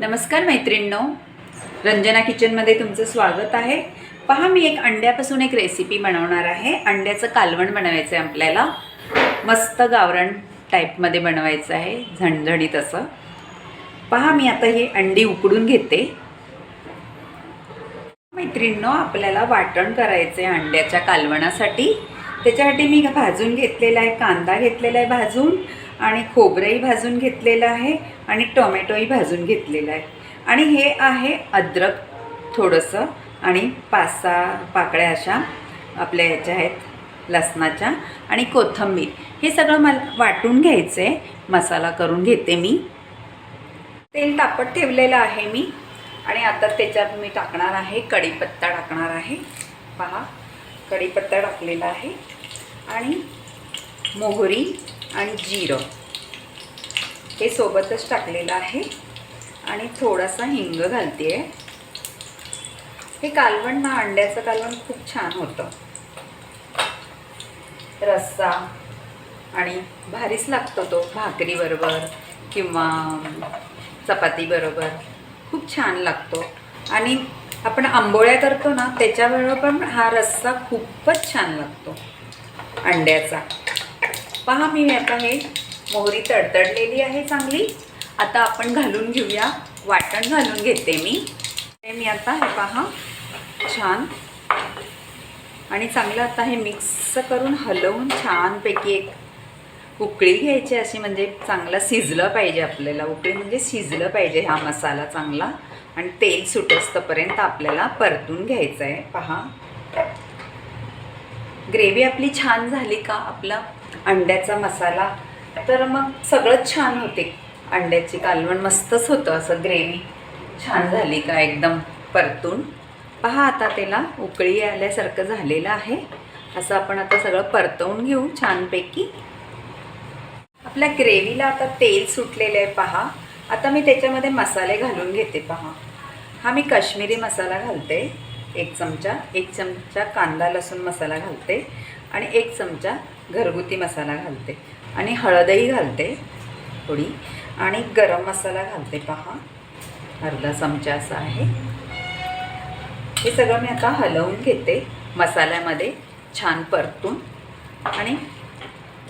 नमस्कार मैत्रिणींनो. रंजना किचनमध्ये तुमचं स्वागत आहे. पहा मी एक अंड्यापासून एक रेसिपी बनवणार आहे. अंड्याचं कालवण बनवायचं आहे आपल्याला. मस्त गावरण टाईपमध्ये बनवायचं आहे. झणझणीत असं. पहा मी आता ही अंडी उकडून घेते. मैत्रिणींनो आपल्याला वाटण करायचं आहे अंड्याच्या कालवणासाठी. त्याच्यासाठी मी भाजून घेतलेला आहे कांदा घेतलेला आहे भाजून. आणि खोबरंही भाजून घेतलेलं आहे आणि टोमॅटोही भाजून घेतलेला आहे. आणि हे आहे अद्रक थोडंसं आणि पाच सहा पाकळ्या अशा आपल्या ह्याच्या आहेत लसणाच्या आणि कोथिंबीर. हे सगळं मला वाटून घ्यायचं आहे. मसाला करून घेते मी. तेल तापट ठेवलेलं आहे मी. आणि आता त्याच्यात मी टाकणार आहे कढीपत्ता टाकणार आहे. पहा कढीपत्ता टाकलेला आहे. आणि मोहरी आणि जिरं. हे सोबतच टाकलेलं आहे. आणि थोडासा हिंग घालते आहे हे कालवण ना अंड्याचं कालवण खूप छान होतं. रस्सा आणि भारीच लागतो तो भाकरीबरोबर किंवा चपातीबरोबर खूप छान लागतो. आणि आपण आंबोळ्या करतो ना त्याच्याबरोबर पण हा रस्सा खूपच छान लागतो अंड्याचा. पहा मी आता हे मोहरी तडतडलेली आहे चांगली. आता आपण घालून घेऊया. वाटण घालून घेते मी. ते मी आता हे पहा छान. आणि चांगलं आता हे मिक्स करून हलवून छानपैकी एक उकळी घ्यायची अशी म्हणजे चांगलं शिजलं पाहिजे आपल्याला. उकळी म्हणजे शिजलं पाहिजे हा मसाला चांगला. आणि तेल सुटस्तपर्यंत आपल्याला परतून घ्यायचं आहे पहा. ग्रेव्ही आपली छान झाली का? आपला अंड्याचा मसाला. तर मग सगळंच छान होते. अंड्याची कालवण मस्तच होतं असं ग्रेव्ही. छान झाली का एकदम परतून. पहा आता त्याला उकळी आल्यासारखं झालेलं आहे. असं आपण आता सगळं परतवून घेऊ छानपैकी. आपल्या ग्रेव्हीला आता तेल सुटलेलं आहे पहा. आता मी त्याच्यामध्ये मसाले घालून घेते पहा. हा मी काश्मीरी मसाला घालते. एक चमचा एक चमचा कांदा लसूण मसाला घालते आणि एक चमचा घरगुती मसाला घालते. आणि हळदही घालते थोडी. आणि गरम मसाला घालते पहा. अर्धा चमचा असा आहे. हे सगळं मी आता हलवून घेते मसाल्यामध्ये छान परतून. आणि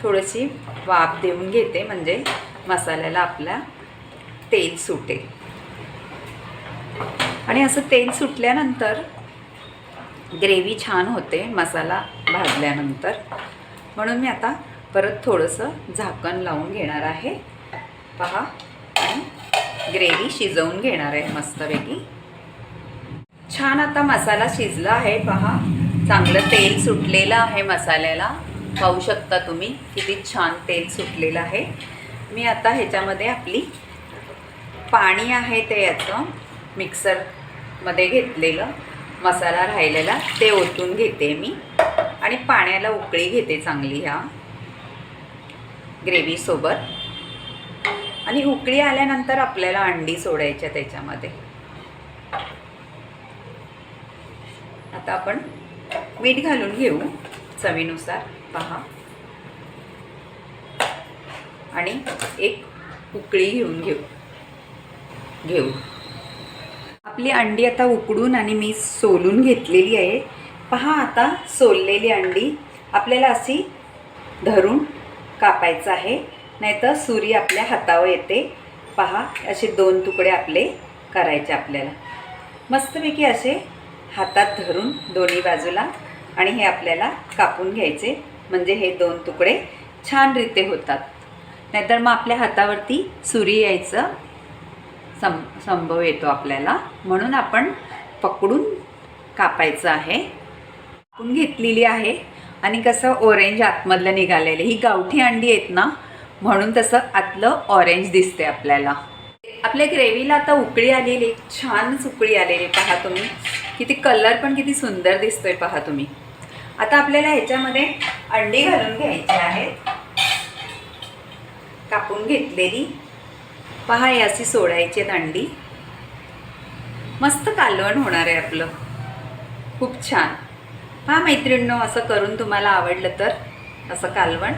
थोडीशी वाफ देऊन घेते म्हणजे मसाल्याला आपल्या तेल सुटेल. आणि असं तेल सुटल्यानंतर ग्रेव्ही छान होते मसाला भाजल्यानंतर. म्हणून मी आता परत थोडंसं झाकण लावून घेणार आहे. पहा ग्रेव्ही शिजवून घेणार आहे मस्तपैकी. छान आता मसाला शिजला आहे पहा. चांगलं तेल सुटलेलं आहे मसाल्याला. पाहू शकता तुम्ही किती छान तेल सुटलेलं आहे. मी आता ह्याच्यामध्ये आपली पाणी आहे ते याचं मिक्सरमध्ये घेतलेलं. मसाला राहिलेला ते ओतून घेते मी. आणि पाण्याला उकळी घेते चांगली ह्या ग्रेव्हीसोबत आणि उकळी आल्यानंतर आपल्याला अंडी सोडायच्या त्याच्यामध्ये. आता आपण मीठ घालून घेऊ चवीनुसार. पहा. आणि एक उकळी घेऊन घेऊ. घेऊ. आपली अंडी आता उकडून आणि मी सोलून घेतलेली आहे. पहा आता सोललेली अंडी. आपल्याला अशी धरून कापायचं आहे. नाहीतर सुरी आपल्या हातावर येते. पहा असे दोन तुकडे आपले करायचे आपल्याला. मस्तपैकी असे हातात धरून दोन्ही बाजूला आणि हे आपल्याला कापून घ्यायचे. म्हणजे हे दोन तुकडे छान रीते होतात. नाहीतर मग आपल्या हातावरती सुरी यायचं. सं संभव येतो आपल्याला. म्हणून आपण पकडून कापायचं आहे. कापून घेतलेली आहे. आणि कसं ऑरेंज आतमधलं निघालेलं ही गावठी अंडी आहेत ना म्हणून तसं आतलं ऑरेंज दिसते आपल्याला. आपल्या ग्रेव्हीला आता उकळी आलेली छानच उकळी आलेली पहा तुम्ही. किती कलर पण किती सुंदर दिसतोय पहा तुम्ही. आता आपल्याला ह्याच्यामध्ये अंडी घालून घ्यायची आहेत. कापून घेतलेली. पहा हे अशी सोडायची दांडी. मस्त कालवण होणार आहे आपलं. खूप छान. पहा मैत्रिणींनो असं करून तुम्हाला आवडलं तर असं कालवण.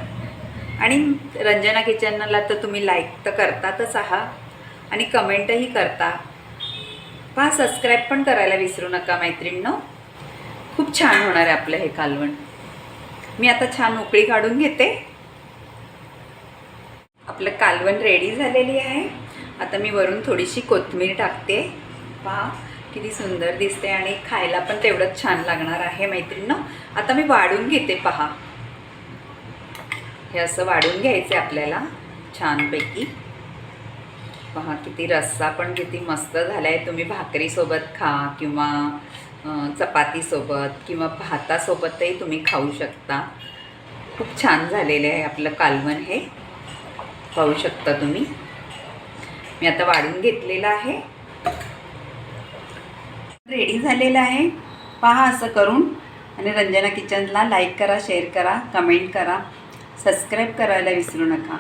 आणि रंजना किचनला तर तुम्ही लाईक तर करतातच आहात आणि कमेंटही करता. पहा सबस्क्राईब पण करायला विसरू नका मैत्रिणींनो. खूप छान होणार आहे आपलं हे कालवण. मी आता छान उकळी काढून घेते. आपलं कालवण रेडी झालेली आहे. आता मी वरून थोडीशी कोथिंबीर टाकते. पहा किती सुंदर दिसते आणि खायला पण तेवढंच छान लागणार आहे मैत्रिणींनो. आता मी वाढून घेते पहा. हे असं वाढून घ्यायचं आहे आपल्याला छानपैकी. पहा किती रस्सा पण किती मस्त झाला आहे तुम्ही भाकरीसोबत खा किंवा चपातीसोबत किंवा भातासोबतही तुम्ही खाऊ शकता. खूप छान झालेले आहे आपलं कालवण हे. पाहू शकता तुम्ही. मी आता वाढून घेतलेलं आहे. रेडी झालेलं आहे. पहा असं करून. आणि रंजना किचनला लाईक करा शेअर करा कमेंट करा. सबस्क्राईब करायला विसरू नका.